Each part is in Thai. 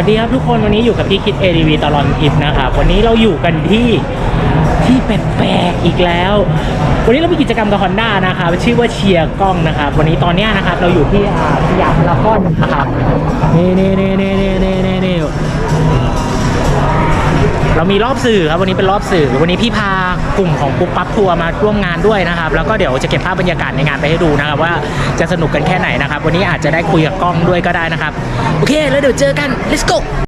วัสดีครับทุกคนวันนี้อยู่กับพี่คิดเอดีวีตลอดคลิปนะครับวันนี้เราอยู่กันที่ที่แปลกๆอีกแล้ว วันนี้เรามีกิจกรรมกับฮอนด้านะครับชื่อว่าเชียร์กล้องนะครับวันนี้ตอนนี้นะครับเราอยู่ที่สยามพารากอนนะครับเนี่น่เน่เน่เน่เน่เนี่ เรามีรอบสื่อครับวันนี้เป็นรอบสื่อ วันนี้พี่พากลุ่มของปุ๊บปั๊บทัวร์มาร่วมงานด้วยนะครับแล้วก็เดี๋ยวจะเก็บภาพบรรยากาศในงานไปให้ดูนะครับว่าจะสนุกกันแค่ไหนนะครับ วันนี้อาจจะได้คุยกับกล้องด้วยก็ได้นะครับโอเค แล้วเดี๋ยวเจอกัน let's go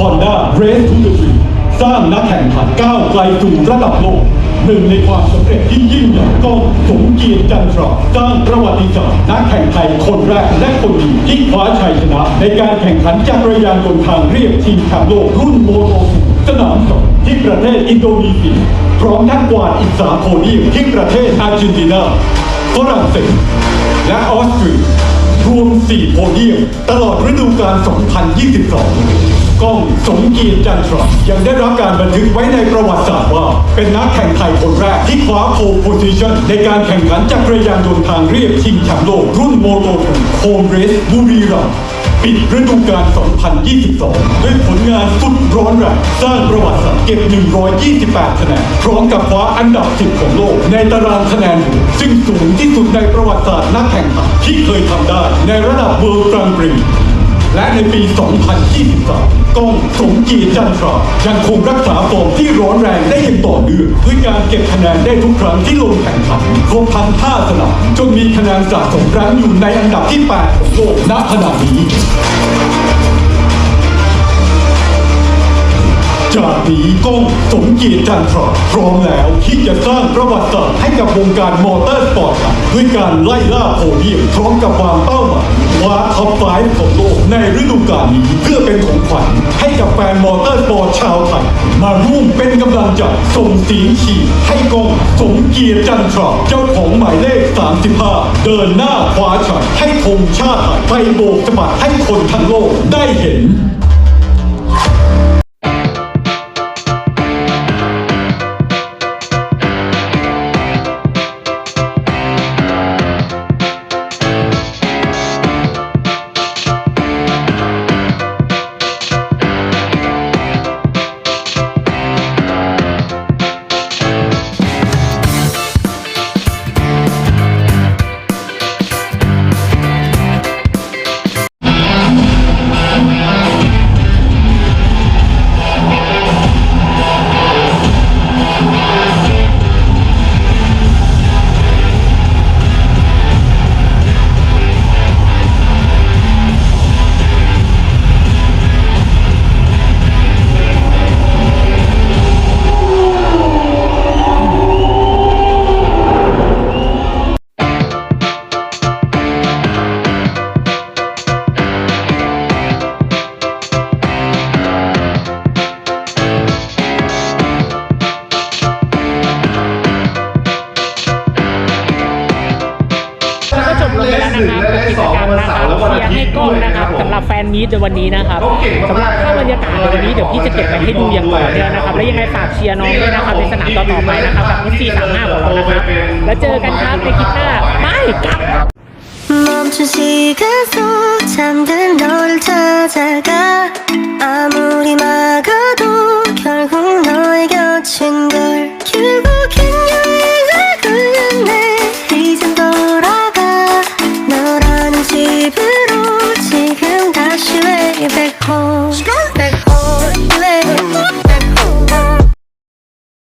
Honda Race to the Dream สร้างนักแข่งขันก้าวไกลสู่ระดับโลกหนึ่งในความสำเร็จที่ยิ่งใหญ่ก็สมเกียรติจันทราสร้างประวัติศาสตร์นักแข่งไทยคนแรกและคนเดียวที่คว้าชัยชนะ ในการแข่งขันจักรยานยนต์ทางเรียบชิงแชมป์โลกรุ่นโมโตสนามสองที่ประเทศอินโดนีเซียพร้อมทั้งกวาดอีกสามโพเดียมที่ประเทศอาร์เจนตินาฝรั่งเศสและออสเตรียรวม 4 โพเดียม ตลอดฤดูกาล 2022 ก้องสมเกียรติจันทรายังได้รับการบันทึกไว้ในประวัติศาสตร์ว่า เป็นนักแข่งไทยคนแรกที่คว้าโพลโพซิชันในการแข่งขันจักรยานยนต์ทางเรียบชิงแชมป์โลกรุ่นโมโตทูโฮมเรสบุรีรัมย์ปิดฤดูกาล 2022 ด้วยผลงานสุดร้อนแรงสร้างประวัติศาสตร์เก็บ 128 คะแนน พร้อมกับคว้าอันดับ 10 ของโลก ในตารางคะแนน ซึ่งสูงที่สุดในประวัติศาสตร์นักแข่งขันที่เคยทำได้ในระดับเวิลด์กรังปรี และในปี 2022 ก้องสมเกียรติจันทรายังคงรักษาฟอร์มที่ร้อนแรงได้อย่างต่อเนื่องด้วยการเก็บคะแนนได้ทุกครั้งที่ลงแข่งขันครบทั้ง5สนามจนมีคะแนนสะสมรั้งอยู่ในอันดับที่ 8 ของโลกณขณะนี้ มีก้องสมเกียรติจันทราพร้อมแล้วที่จะสร้างประวัติศาสตร์ให้กับวงการมอเตอร์สปอร์ตด้วยการไล่ล่าโพเดียมพร้อมกับวางเป้าหมายว้าท็อปไฟว์ของโลกในฤดูกาลนี้เพื่อเป็นของขวัญให้กับแฟนมอเตอร์สปอร์ตชาวไทยมาร่วมเป็นกำลังใจส่งเสียงเชียร์ให้ก้องสมเกียรติจันทราเจ้าของหมายเลข 35 เดินหน้าคว้าชัยให้ธงชาติไทยไปโบกสะบัดให้คนทั้งโลกได้เห็น แล้วนะครับกิจกรรมนะครับเชียร์ให้กล้องนะครับสำหรับแฟนมีตในวันนี้นะครับสำหรับภาพบรรยากาศในวันนี้เดี๋ยวพี่จะเก็บไปให้ดูอย่างต่อเนื่องนะครับ และยังไงฝากเชียร์น้องด้วยนะครับในสนามต่อไปนะครับกับฟุตซีสามห้าของเรานะครับแล้วเจอกันครับในคลิปหน้าไม่กลับ